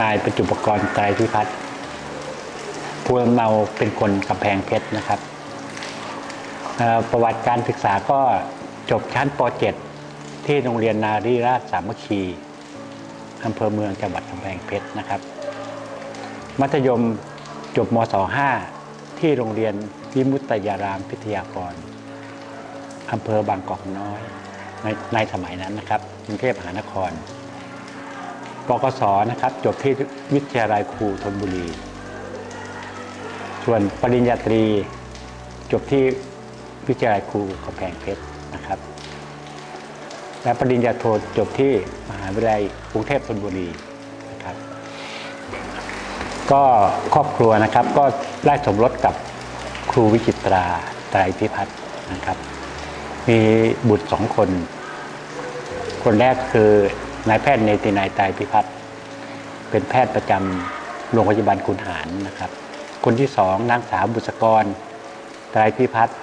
นายประจุปกรณ์ไตรพิพัฒน์ภูมิเนาเป็นคนกำแพงเพชรนะครับประวัติการศึกษาก็จบชั้นป .7 ที่โรงเรียนนารีราชสามัคคีอำเภอเมืองจังหวัดกำแพงเพชรนะครับ มัธยมจบมศ .5 ที่โรงเรียนวิมุตตยารามพิทยากรอำเภอบางกอกน้อยในในสมัยนั้นนะครับกรุงเทพมหานคร ปกศนะครับจบที่วิทยาลัยครูธนบุรี ส่วนปริญญาตรีจบที่วิทยาลัยครูกำแพงเพชรนะครับ และปริญญาโทจบที่มหาวิทยาลัยกรุงเทพธนบุรีนะครับ ก็ครอบครัวนะครับก็ได้สมรสกับครูวิจิตราไตรพิพัฒน์นะครับ มีบุตรสองคน คนแรกคือ นายแพทย์เนตินายตายพิพัฒน์เป็นแพทย์ประจำโรงพยาบาลขุนหารนะครับ คนที่สองนางสาวบุษกรตายพิพัฒน์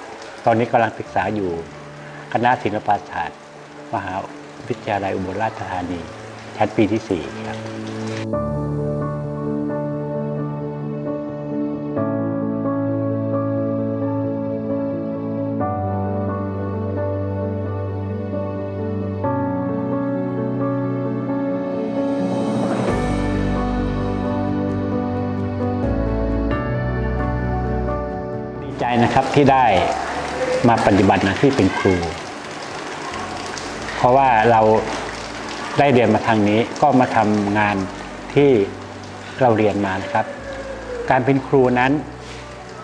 ตอนนี้กำลังศึกษาอยู่ คณะศิลปศาสตร์ มหาวิทยาลัยอุบลราชธานี ชั้นปีที่สี่ครับ ใจนะครับที่ได้มาปฏิบัติหน้าที่เป็นครู เพราะว่าเราได้เรียนมาทางนี้ก็มาทำงานที่เราเรียนมานะครับ การเป็นครูนั้น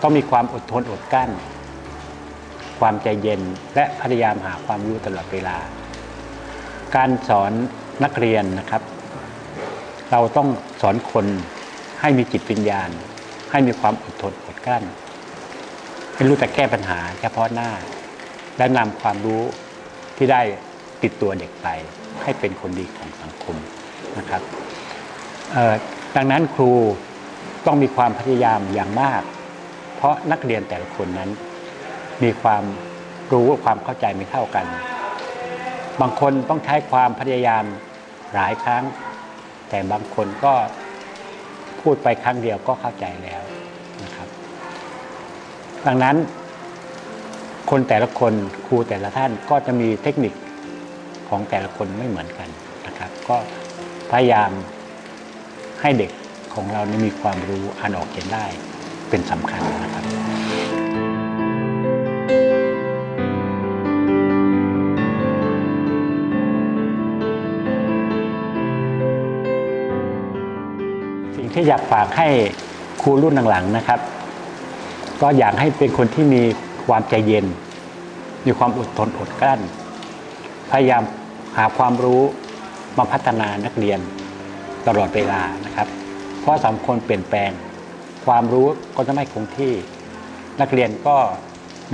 ต้องมีความอดทนอดกลั้น ความใจเย็นและพยายามหาความรู้ตลอดเวลา การสอนนักเรียนนะครับ เราต้องสอนคนให้มีจิตวิญญาณ ให้มีความอดทนอดกลั้น ให้รู้แต่แก้ปัญหาเฉพาะหน้า และนำความรู้ที่ได้ติดตัวเด็กไป ให้เป็นคนดีของสังคมนะครับดังนั้นครูต้องมีความพยายามอย่างมาก เพราะนักเรียนแต่ละคนนั้น มีความรู้ความเข้าใจไม่เท่ากัน บางคนต้องใช้ความพยายามหลายครั้ง แต่บางคนก็พูดไปครั้งเดียวก็เข้าใจแล้ว ดังนั้น คนแต่ละคนครูแต่ละท่านก็จะมีเทคนิคของแต่ละคนไม่เหมือนกันนะครับ ก็พยายามให้เด็กของเรานี่มีความรู้อ่านออกเขียนได้เป็นสำคัญนะครับสิ่งที่อยากฝากให้ครูรุ่นหลังๆนะครับ ก็อยากให้เป็นคนที่มีความใจเย็น มีความอดทนอดกลั้น พยายามหาความรู้มาพัฒนานักเรียนตลอดเวลานะครับ เพราะสังคมเปลี่ยนแปลง ความรู้ก็จะไม่คงที่ นักเรียนก็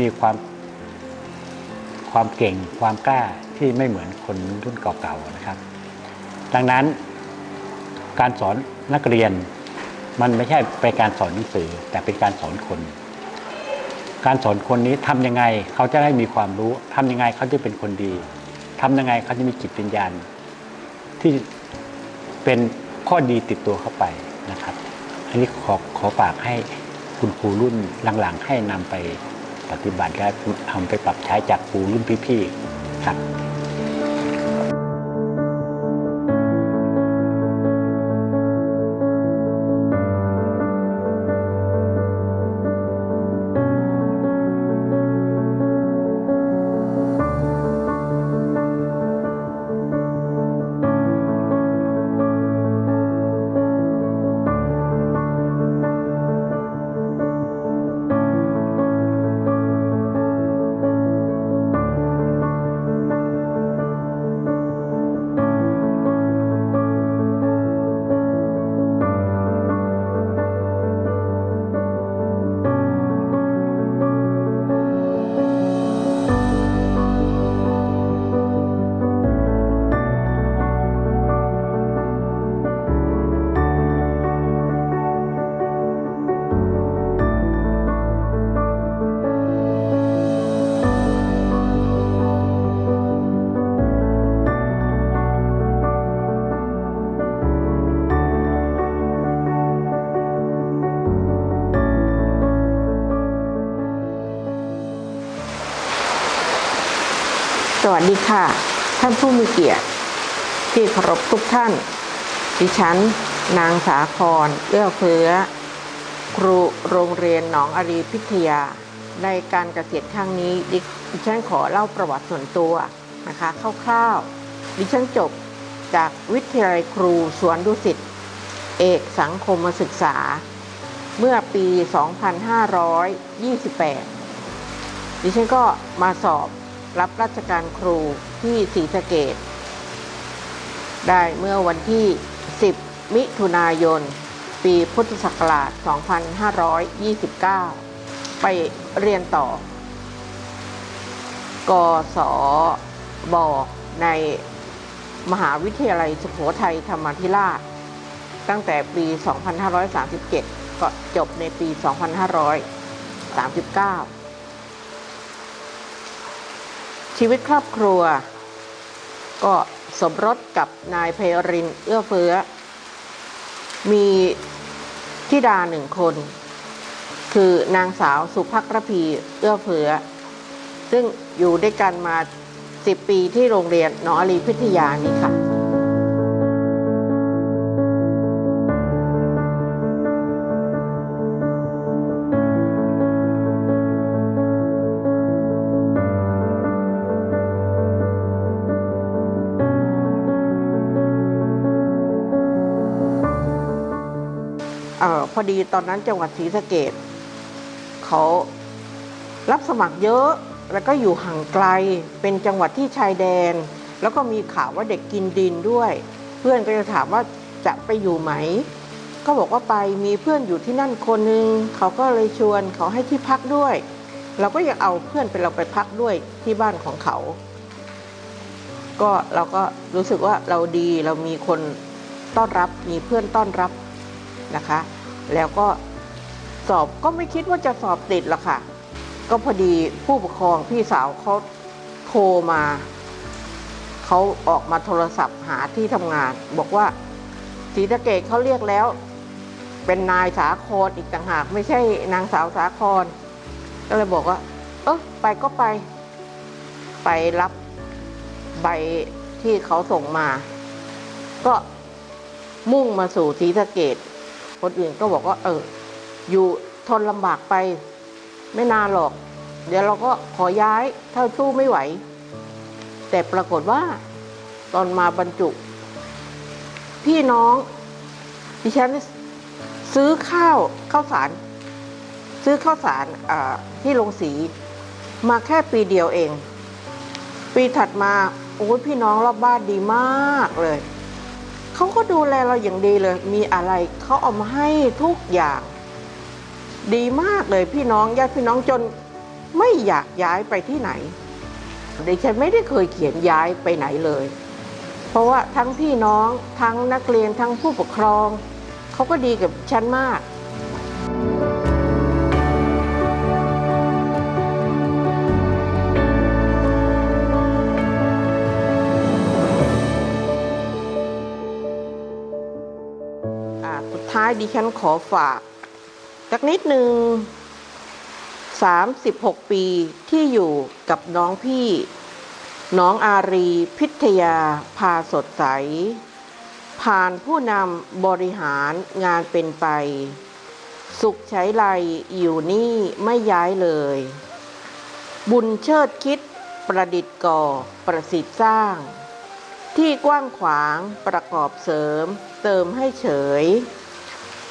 มีความความเก่งความกล้าที่ไม่เหมือนคนรุ่นเก่าๆนะครับ ดังนั้นการสอนนักเรียนมันไม่ใช่เป็นการสอนหนังสือ แต่เป็นการสอนคน การสอนคนนี้ทำยังไงเขาจะได้มีความรู้ทำยังไงเขาจะเป็นคนดีทำยังไงเขาจะมีจิตวิญญาณที่เป็นข้อดีติดตัวเข้าไปนะครับ อันนี้ขอขอฝากให้คุณครูรุ่นหลังๆ ให้นำไปปฏิบัติและทำไปปรับใช้จากครูรุ่นพี่ๆครับ วัสดีค่ะ ท่านผู้มีเกียรติ ที่เคารพทุกท่าน ดิฉัน นางสาครเอื้อเฟื้อ ครูโรงเรียนหนองอารีพิทยา ในการเกษียณครั้งนี้ ดิดิฉันขอเล่าประวัติส่วนตัวนะคะคร่าวๆ ดิฉันจบจากวิทยาลัยครูสวนดุสิต เอกสังคมศึกษา เมื่อปี 2528 ดิฉันก็มาสอบ รับราชการครูที่ศรีสะเกดได้เมื่อวันที่ 10 มิถุนายน ปีพุทธศักราช 2529 ไปเรียนต่อ กศบในมหาวิทยาลัยสุโขทัยธรรมาธิราช ตั้งแต่ปี 2537 ก็จบในปี 2539 ชีวิตครอบครัว ก็สมรสกับนายเพรินเอื้อเฟื้อ มีธิดาหนึ่งคน คือนางสาวสุภักรพีเอื้อเฟื้อ ซึ่งอยู่ด้วยกันมา10ปีที่โรงเรียนหนองอรีพิทยานี้ค่ะ ออพอดีตอนนั้นจังหวัดศรีสะเกดเขารับสมัครเยอะแล้วก็อยู่ห่างไกลเป็นจังหวัดที่ชายแดน แล้วก็มีข่าวว่าเด็กกินดินด้วย เพื่อนก็จะถามว่าจะไปอยู่ไหม ก็บอกว่าไปมีเพื่อนอยู่ที่นั่นคนนึงเขาก็เลยชวนเขาให้ที่พักด้วย เราก็ยังเอาเพื่อนไปเราไปพักด้วยที่บ้านของเขา ก็เราก็รู้สึกว่าเราดีเรามีคนต้อนรับมีเพื่อนต้อนรับนะคะ แล้วก็สอบก็ไม่คิดว่าจะสอบติดหรอกค่ะ ก็พอดีผู้ปกครองพี่สาวเขาโทรมาเขาออกมาโทรศัพท์หาที่ทำงาน บอกว่าศรีสะเกดเขาเรียกแล้ว เป็นนายสาครอีกต่างหาก ไม่ใช่นางสาวสาคร ก็เลยบอกว่า เออไปก็ไป ไปรับใบที่เขาส่งมา ก็มุ่งมาสู่ศรีสะเกด คนอื่นก็บอกว่า เออ อยู่ทนลำบากไป ไม่นานหรอก เดี๋ยวเราก็ขอย้ายถ้าสู้ไม่ไหว แต่ปรากฏว่า ตอนมาบรรจุ พี่น้องดิฉันซื้อข้าวข้าวสาร ซื้อข้าวสารที่โรงสี มาแค่ปีเดียวเอง ปีถัดมาโอ้ยพี่น้องรอบบ้านดีมากเลย เขาก็ดูแลเราอย่างดีเลย มีอะไรเขาเอามาให้ทุกอย่าง ดีมากเลยพี่น้องญาติพี่น้องจนไม่อยากย้ายไปที่ไหนดิฉันไม่ได้เคยเขียนย้ายไปไหนเลย เพราะว่าทั้งพี่น้องทั้งนักเรียนทั้งผู้ปกครองเขาก็ดีกับฉันมาก ท้ายดิฉันขอฝากสักนิดหนึ่ง36 ปีที่อยู่กับน้องพี่ น้องอารี พิทยา พาสดใส ผ่านผู้นำบริหารงานเป็นไป สุขใช้ไรอยู่นี่ไม่ย้ายเลย บุญเชิดคิดประดิษฐ์ก่อประสิทธิ์สร้าง ที่กว้างขวางประกอบเสริมเติมให้เฉย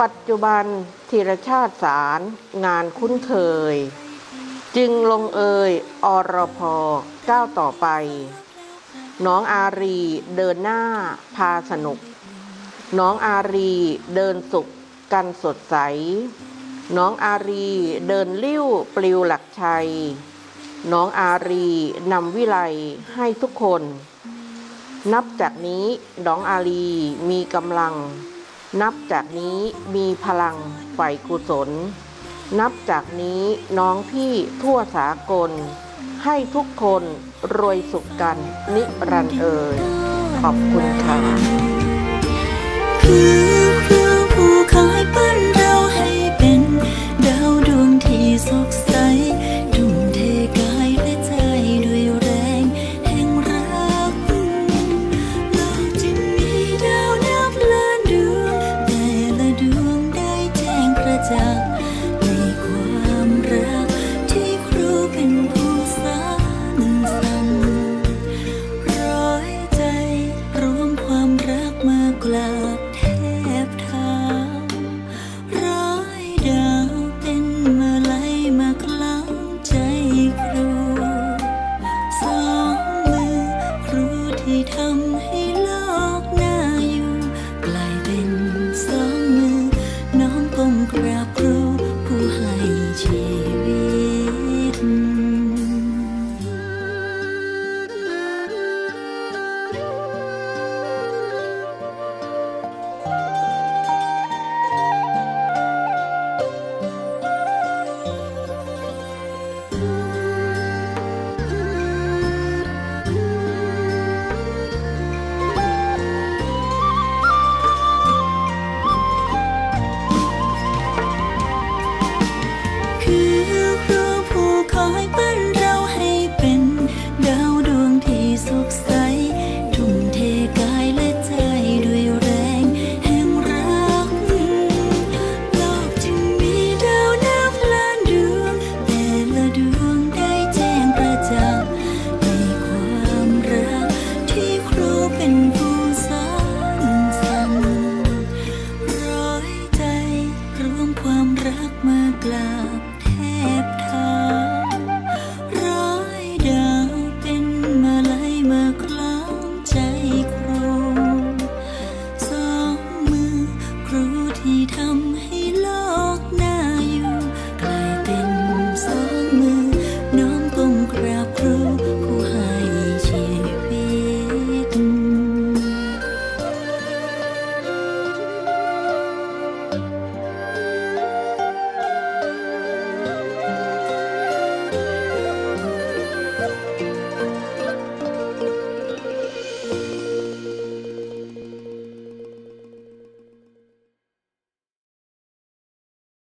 ปัจจุบันธีรชาติสารงานคุ้นเคย จึงลงเอยอรพก้าวต่อไป น้องอารีเดินหน้าพาสนุก น้องอารีเดินสุขกันสดใส น้องอารีเดินลิ้วปลิวหลักชัย น้องอารีนำวิไลให้ทุกคน นับจากนี้น้องอาลีมีกำลัง นับจากนี้มีพลังใฝ่กุศล นับจากนี้น้องพี่ทั่วสากล ให้ทุกคนรวยสุขกัน นิรันดร์เอ่ยขอบคุณค่ะคือคือผู้คอยปั้น